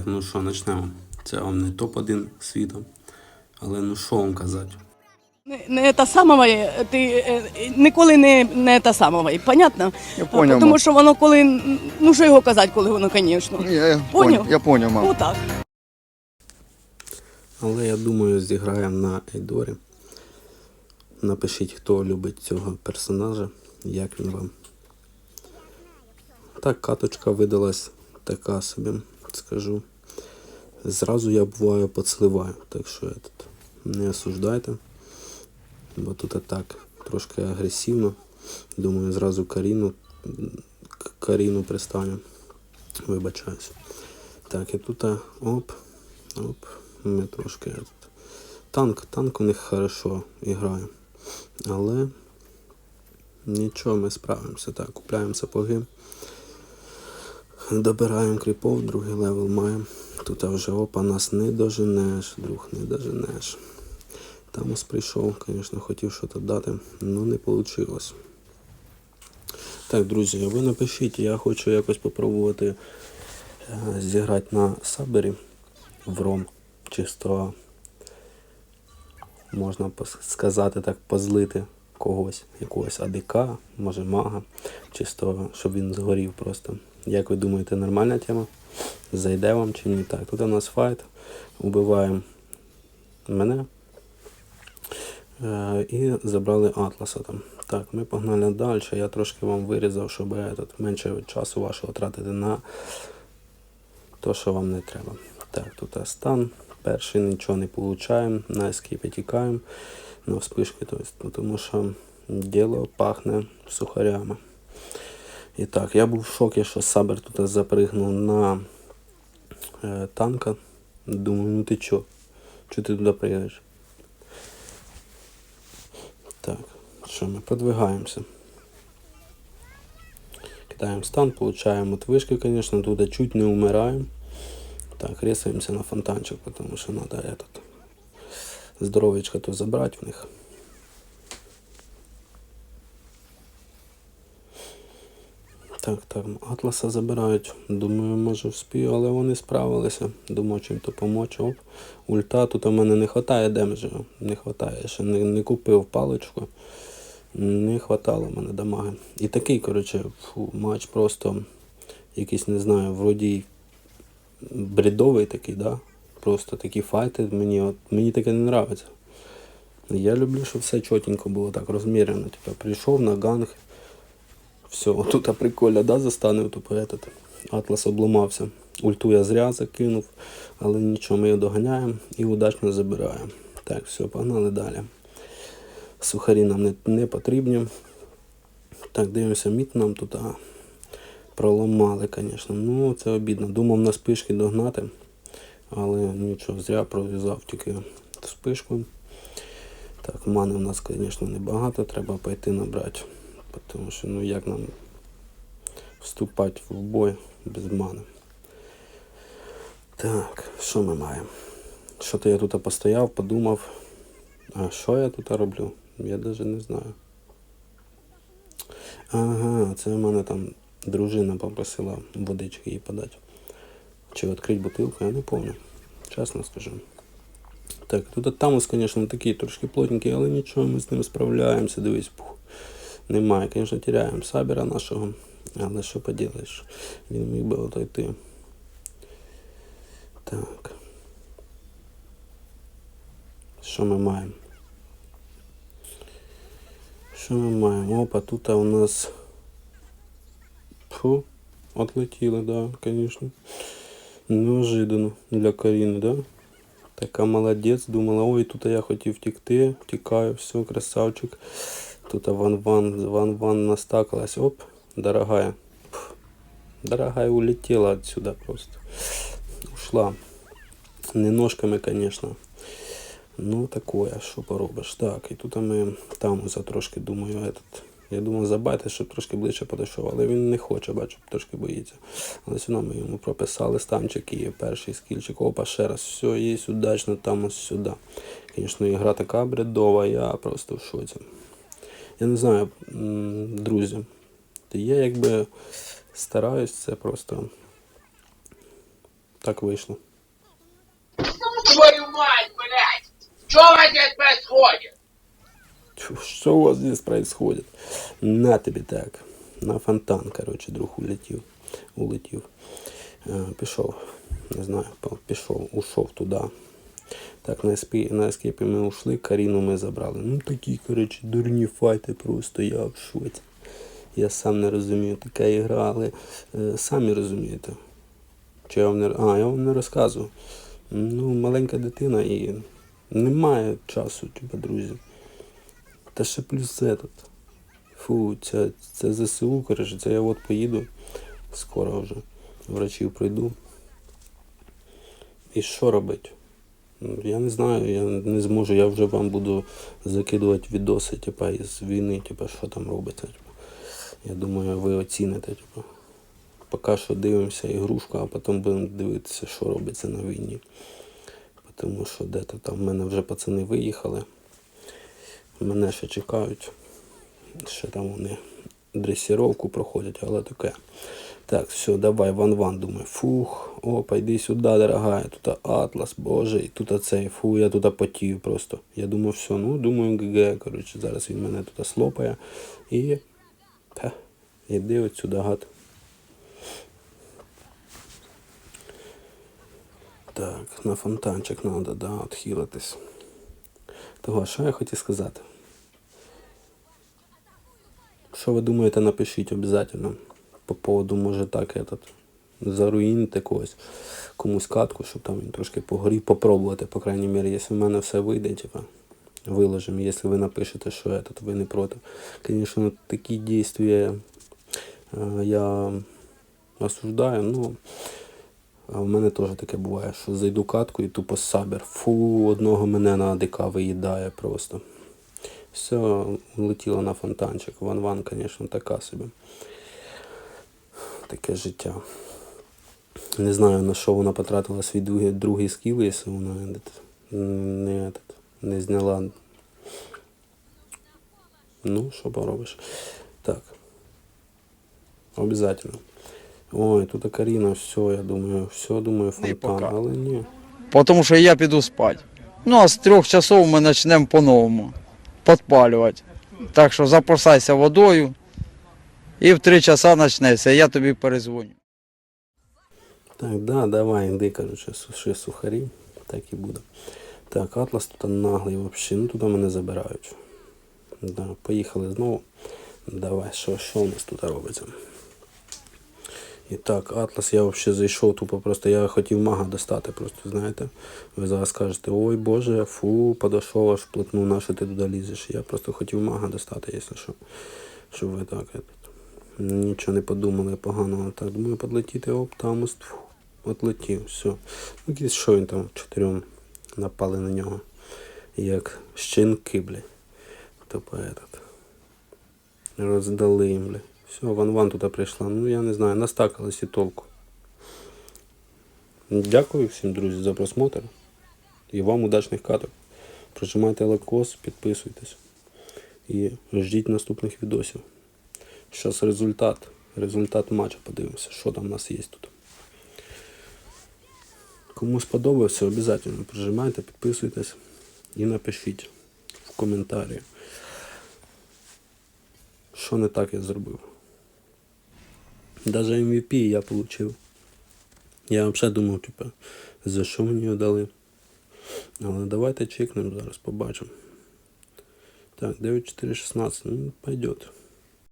Так, ну що, почнемо. Це вам не топ-1 світу. Але ну що вам казати? Не, не та сама, ти е, ніколи не, не та сама, понятно? Я поняв, Тому мам. що воно коли, ну що його казати, коли воно, звісно. Я, я, Поняв? поняв, я поняв, мам. Ну так. Але я думаю, зіграємо на Ейдорі. Напишіть, хто любить цього персонажа, як він вам. Так, каточка видалась така собі, скажу. Зразу я буваю подсливаю, так що тут не осуждайте. Бо тут так трошки агресивно. Думаю, зразу Каріну, Каріну пристаню. Вибачаюсь. Так, і тут оп, оп, ми трошки. Танк, танк у них хорошо грає. Але нічого, ми справимося. Так, купляємо сапоги. Добираємо кріпов, другий левел маємо. Тут вже опа, нас не доженеш, друг, не доженеш. Там ось прийшов, звісно, хотів щось дати, але не вийшло. Так, друзі, ви напишіть, я хочу якось попробувати е, зіграти на сабері в ром. Чисто можна сказати так, позлити когось, якогось АДК, може мага, чисто, щоб він згорів просто. Як ви думаєте, нормальна тема? Зайде вам чи ні? Так, тут у нас файт. Убиваємо мене. Е, і забрали Атласа там. Так, ми погнали далі. Я трошки вам вирізав, щоб е, тут менше часу вашого тратити на то, що вам не треба. Так, тут е, стан. Перший нічого не получаємо, на ескіпі тікаємо на вспишки, то есть, ну, тому що діло пахне сухарями. І так, я був в шокі, що Сабер тут запригнув на е, танка. Думаю, ну ти чо? Чого ти туди приїдеш? Так, що ми продвигаємося. Кидаємо стан, получаємо от вишки, звісно, туди чуть не вмираємо. Так, рисуємося на фонтанчик, тому що треба этот, здоровечко то забрати в них. Так, так, Атласа забирають. Думаю, може вспію, але вони справилися. Думаю, чим то помочь. Оп. Ульта тут у мене не вистачає демеджа. Не вистачає. Ще не, не купив паличку. Не хватало мене дамаги. І такий, коротше, фу, матч просто якийсь, не знаю, вроді бредовий такий, да? Просто такі файти. Мені, от, мені таке не подобається. Я люблю, щоб все чотенько було так розмірено. Типа прийшов на ганг. Все, тут прикольно, да, застанив тупо этот. Атлас обламався. Ульту я зря закинув, але нічого, ми його доганяємо і удачно забираємо. Так, все, погнали далі. Сухарі нам не, не потрібні. Так, дивимося, мід нам тут а, проламали, звісно. Ну, це обідно. Думав на спишки догнати, але нічого, зря пров'язав тільки спишку. Так, мани у нас, звісно, небагато, треба пойти набрати. Тому що ну як нам вступати в бой без мани. Так, що ми маємо? Що то я тут постояв, подумав. А що я тут роблю? Я навіть не знаю. Ага, це в мене там дружина попросила водички їй подати. Чи відкрити бутилку, я не пам'ятаю. Чесно скажу. Так, тут Тамус, звісно, такий трошки плотненький, але нічого, ми з ним справляємося, дивись. Пух. Немає, звісно, теряємо сабера нашого, але що поділиш, він міг би отойти. Так. Що ми маємо? Що ми маємо? Опа, тут у нас. Фу, отлетіли, да, звісно. Неожиданно для Каріни, да? Така молодець, думала, ой, тут я хотів втікти, втікаю, все, красавчик. Тут ван-ван, ван-ван настакалась. Оп, дорогая. Пф, Дорогая улетела отсюда просто. Ушла. Не ножками, конечно. Ну, такое, що поробиш. Так, і тут ми там за трошки думаю, этот. Я думав забати, щоб трошки ближче подійшов, але він не хоче, бачу, трошки боїться. Але одно ми йому прописали станчик і перший скільчик. Опа, ще раз, все, є удачно, там ось сюди. Звісно, ігра така бредова, я просто в шоці. Я не знаю, друзі. Я якби стараюсь це просто Так вийшло. Твою мать, блядь! Что у вас здесь происходит? Що у вас здесь происходит? На тобі так. На фонтан, коротше, друг улетів. Улетів. Е, пішов. Не знаю, пішов, ушов туди. Так, на, еспі, на ескепі ми ушли, Каріну ми забрали. Ну такі, коротше, дурні файти просто, я в шоці. Я сам не розумію, така ігра, але е, самі розумієте. Чи я вам не, а, я вам не розказую. Ну, маленька дитина і немає часу, типа, друзі. Та ще плюс тут. Фу, це, це ЗСУ, коротше, це я от поїду. Скоро вже. Врачів пройду. І що робити? Я не знаю, я не зможу, я вже вам буду закидувати відоси, типа, із війни, типа, що там робиться. Типа. Я думаю, ви оціните, типа. Поки що дивимося ігрушку, а потім будемо дивитися, що робиться на війні. Тому що де-то там в мене вже пацани виїхали. Мене ще чекають. Ще там вони дресіровку проходять, але таке. Так, все, давай, ван-ван, думаю. Фух, опа, йди сюди, дорогая. Тут атлас, боже, і тут цей, фу, я тут потів просто. Я думав, все, ну, думаю, ГГ, коротше, зараз він мене тут слопає. І. Та, іди от сюди, гад. Так, на фонтанчик треба, да, відхилитись. Того, що я хотів сказати? Що ви думаєте, напишіть обов'язково. По поводу, може так, этот, заруїнити когось, комусь катку, щоб там він трошки погорів, попробувати, по крайній мірі, якщо в мене все вийде, типа, виложимо, якщо ви напишете, що этот, ви не проти. Звісно, такі дійства е, я осуждаю, ну. В мене теж таке буває, що зайду катку і тупо сабер. Фу, одного мене на АДК виїдає просто. Все, летіло на фонтанчик. Ван-ван, звісно, така собі. Таке життя. Не знаю, на що вона потратила свій другий, другий скіл, якщо вона этот, не, не зняла. Ну, що поробиш. Так. Обязательно. Ой, тут Каріна, все, я думаю, все, думаю, фонтан, але ні. Тому що я піду спати. Ну а з трьох часов ми почнемо по-новому підпалювати. Так що запасайся водою і в три часа почнеться, я тобі перезвоню. Так, да, давай, іди, короче, суши сухарі, так і буде. Так, Атлас тут наглий вообще, ну туди мене забирають. Да, поїхали знову. Давай, що, що у нас тут робиться? І так, Атлас я взагалі зайшов, тупо просто я хотів мага достати, просто знаєте. Ви зараз скажете, ой Боже, фу, подошов аж плотну, на що ти туди лізеш. Я просто хотів мага достати, якщо що. Щоб ви так нічого не подумали поганого. Так, думаю, подлетіти, оп, там отлетів, все. Ну, якийсь що він там чотирьом напали на нього. Як щенки, блядь. Тобто этот. Роздали їм, блядь. Все, ван-ван туди прийшла. Ну я не знаю, настакалась і толку. Дякую всім, друзі, за просмотр. І вам удачних каток. Прожимайте лайкос, підписуйтесь. І ждіть наступних відосів. Зараз результат. Результат матчу подивимося, що там у нас є тут. Кому сподобався, обов'язково прожимайте, підписуйтесь і напишіть в коментарі, що не так я зробив. Даже MVP я отримав. Я взагалі думав, типа, за що мені його дали. Але давайте чекнемо зараз, побачимо. Так, 9.4.16, ну, пойдет.